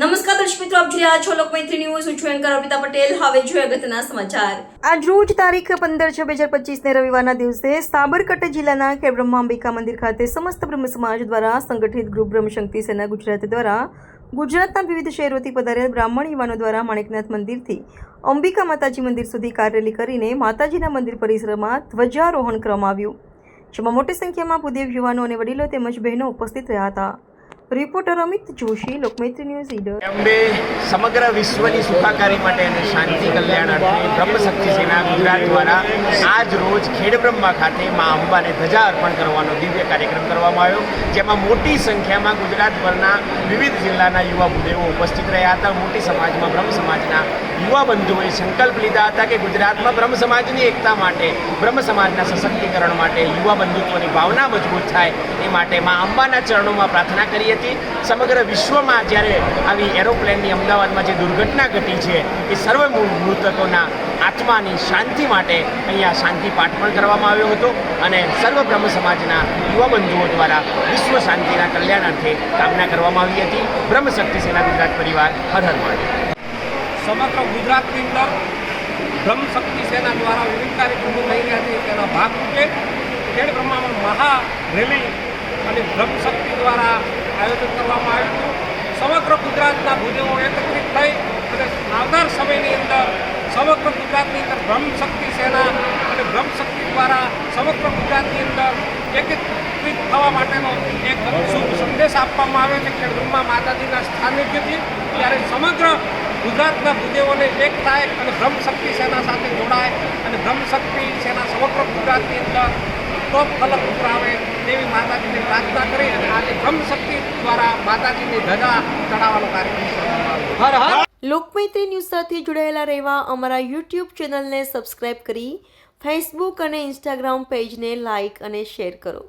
નમસ્કાર દર્શક મિત્રો, આપ જોઈ રહ્યા છો લોકમૈત્રી ન્યૂઝ. હું છું એન્કર અર્પિતા પટેલ. હવે જોઈએ અગત્યના સમાચાર. આજ રોજ તારીખ પંદર છ, બે હજાર પચીસને રવિવારના દિવસે સાબરકાંઠા જિલ્લાના કે બ્રહ્માંબિકા મંદિર ખાતે સમસ્ત બ્રહ્મ સમાજ દ્વારા સંગઠિત ગ્રુપ બ્રહ્મશક્તિ સેના ગુજરાત દ્વારા ગુજરાતના વિવિધ શહેરોથી પધારેલ બ્રાહ્મણ યુવાનો દ્વારા માણેકનાથ મંદિરથી અંબિકા માતાજી મંદિર સુધી કાર રેલી કરીને માતાજીના મંદિર પરિસરમાં ધ્વજારોહણ કરવામાં આવ્યું. જેમાં મોટી સંખ્યામાં ભૂદેવ યુવાનો અને વડીલો તેમજ બહેનો ઉપસ્થિત રહ્યા હતા. Reporter Amit Joshi, Lokmaitri news Idar. Ambe સમગ્ર વિશ્વની સુખાકારી માટે અને શાંતિ, કલ્યાણ અર્થે બ્રહ્મશક્તિ સેના ગુજરાત દ્વારા આજ રોજ ખેડબ્રહ્મા ખાતે મા અંબાને ધજા અર્પણ કરવાનો દિવ્ય કાર્યક્રમ કરવામાં આવ્યો, જેમાં મોટી સંખ્યામાં ગુજરાતભરના વિવિધ જિલ્લાના યુવા ભૂદેવો ઉપસ્થિત રહ્યા હતા. મોટી સમાજમાં બ્રહ્મ સમાજના યુવા બંધુઓએ સંકલ્પ લીધા હતા કે ગુજરાતમાં બ્રહ્મ સમાજની એકતા માટે, બ્રહ્મ સમાજના સશક્તિકરણ માટે યુવા બંધુત્વની ભાવના મજબૂત થાય એ માટે મા અંબાના ચરણોમાં પ્રાર્થના કરી હતી. સમગ્ર વિશ્વમાં જ્યારે આવી એરોપ્લેનની અમદાવાદમાં જે દુર્ઘટના ઘટી છે, એ સર્વ મૃતકોના આત્માની શાંતિ માટે અહીંયા શાંતિ પાઠ પણ કરવામાં આવ્યો હતો અને સર્વ બ્રહ્મ સમાજના યુવા બંધુઓ દ્વારા વિશ્વ શાંતિના કલ્યાણ અર્થે કામના કરવામાં આવી હતી. બ્રહ્મ શક્તિ સેના ગુજરાત પરિવાર હર હર મહાદેવ. સમગ્ર ગુજરાતની અંદર બ્રહ્મ શક્તિ સેના દ્વારા વિવિધ કાર્યક્રમો થઈ રહ્યા છે તેના ભાગરૂપે ખેડ બ્રહ્મામાં મહા રેલી અને બ્રહ્મ શક્તિ દ્વારા આયોજન કરવામાં આવ્યું હતું. સમગ્ર ગુજરાતના ભૂદેવો એકત્રિત થઈ અને આવનાર સમયની અંદર સમગ્ર ગુજરાતની અંદર બ્રહ્મ શક્તિ સેના અને બ્રહ્મ શક્તિ દ્વારા સમગ્ર ગુજરાતની અંદર એકત્રિત થવા માટેનો એક શુભ સંદેશ આપવામાં આવ્યો છે. ખેડ બ્રહ્મા માતાજીના સ્થાનિકથી ત્યારે સમગ્ર ગુજરાતના ભૂદેવોને એક થાય અને બ્રહ્મ શક્તિ સેના સાથે જોડાય અને બ્રહ્મ શક્તિ સેના સમગ્ર ગુજરાતની અંદર ટોપ ફલક ઉપર તેવી માતાજીને પ્રાર્થના કરી અને આજે બ્રહ્મ શક્તિ દ્વારા માતાજીની ધજા ચડાવવાનો કાર્યક્રમ લોકમૈત્રી ન્યૂઝ સાથે જોડાયેલા રહેવા અમારા યુટ્યુબ ચેનલને સબસ્ક્રાઇબ કરી ફેસબુક અને ઇન્સ્ટાગ્રામ પેજને લાઇક અને શેર કરો.